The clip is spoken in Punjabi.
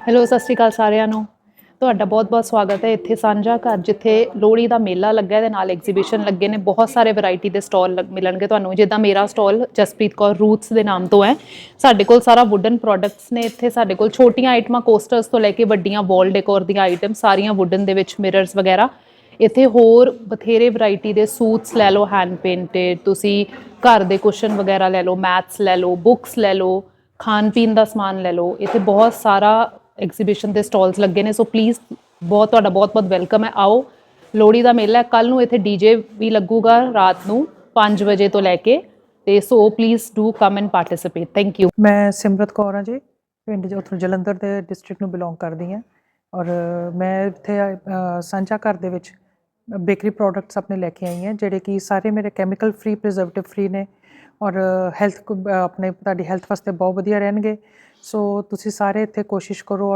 ਹੈਲੋ ਸਤਿ ਸ਼੍ਰੀ ਅਕਾਲ ਸਾਰਿਆਂ ਨੂੰ। ਤੁਹਾਡਾ ਬਹੁਤ-ਬਹੁਤ ਸਵਾਗਤ ਹੈ ਇੱਥੇ ਸਾਂਝਾ ਘਰ, ਜਿੱਥੇ ਲੋਹੜੀ ਦਾ ਮੇਲਾ ਲੱਗਾ ਹੈ ਤੇ ਨਾਲ ਐਗਜ਼ੀਬਿਸ਼ਨ ਲੱਗੇ ਨੇ। ਬਹੁਤ ਸਾਰੇ ਵੈਰਾਈਟੀ ਦੇ ਸਟਾਲ ਮਿਲਣਗੇ ਤੁਹਾਨੂੰ। ਜਿੱਦਾਂ ਮੇਰਾ ਸਟਾਲ ਜਸਪ੍ਰੀਤ ਕੌਰ ਰੂਟਸ ਦੇ ਨਾਮ ਤੋਂ ਹੈ। ਸਾਡੇ ਕੋਲ ਸਾਰਾ ਵੁੱਡਨ ਪ੍ਰੋਡਕਟਸ ਨੇ ਇੱਥੇ। ਸਾਡੇ ਕੋਲ ਛੋਟੀਆਂ ਆਈਟਮਾਂ ਕੋਸਟਰਸ ਤੋਂ ਲੈ ਕੇ ਵੱਡੀਆਂ ਵਾਲ ਡੈਕੋਰ ਦੀਆਂ ਆਈਟਮ ਸਾਰੀਆਂ ਵੁੱਡਨ ਦੇ ਵਿੱਚ ਮਿਰਰਸ ਵਗੈਰਾ। ਇੱਥੇ ਹੋਰ ਬਥੇਰੇ ਵੈਰਾਈਟੀ ਦੇ ਸੂਟਸ ਲੈ ਲਓ ਹੈਂਡ ਪੇਂਟਡ ਤੁਸੀਂ ਘਰ ਦੇ ਕੁਸ਼ਨ ਵਗੈਰਾ ਲੈ ਲਓ ਮੈਥਸ ਲੈ ਲਓ ਬੁੱਕਸ ਲੈ ਲਓ ਖਾਣ ਪੀਣ ਦਾ ਸਮਾਨ ਲੈ ਲਓ। ਇੱਥੇ ਬਹੁਤ ਸਾਰਾ ਐਗਜ਼ੀਬਿਸ਼ਨ ਦੇ ਸਟਾਲਸ ਲੱਗੇ ਨੇ ਸੋ ਪਲੀਜ਼ ਬਹੁਤ, ਤੁਹਾਡਾ ਬਹੁਤ ਬਹੁਤ ਵੈਲਕਮ ਹੈ। ਆਓ, ਲੋਹੜੀ ਦਾ ਮੇਲਾ ਕੱਲ ਨੂੰ ਇੱਥੇ ਡੀਜੇ ਵੀ ਲੱਗੂਗਾ, ਰਾਤ ਨੂੰ 5 ਵਜੇ ਤੋਂ ਲੈ ਕੇ। ਤੇ so please do come and participate thank you ਮੈਂ ਸਿਮਰਤ ਕੌਰ ਹਾਂ ਜੀ, ਪਿੰਡ ਜੋ, ਉੱਥੋਂ ਜਲੰਧਰ ਦੇ ਡਿਸਟ੍ਰਿਕਟ ਨੂੰ ਬਿਲੋਂਗ ਕਰਦੀ ਹਾਂ। ਔਰ ਮੈਂ ਇੱਥੇ ਸਾਂਝਾ ਘਰ ਦੇ ਵਿੱਚ ਬੇਕਰੀ ਪ੍ਰੋਡਕਟਸ ਆਪਣੇ ਲੈ ਕੇ ਆਈ ਹਾਂ, ਜਿਹੜੇ ਕਿ ਸਾਰੇ ਮੇਰੇ ਕੈਮੀਕਲ ਫ੍ਰੀ ਪ੍ਰੀਜ਼ਰਵੇਟਿਵ ਫ੍ਰੀ ਨੇ। ਔਰ ਹੈਲਥ ਆਪਣੇ, ਤੁਹਾਡੀ ਹੈਲਥ ਵਾਸਤੇ ਬਹੁਤ ਵਧੀਆ ਰਹਿਣਗੇ। ਸੋ ਤੁਸੀਂ ਸਾਰੇ ਇੱਥੇ ਕੋਸ਼ਿਸ਼ ਕਰੋ ਔਰ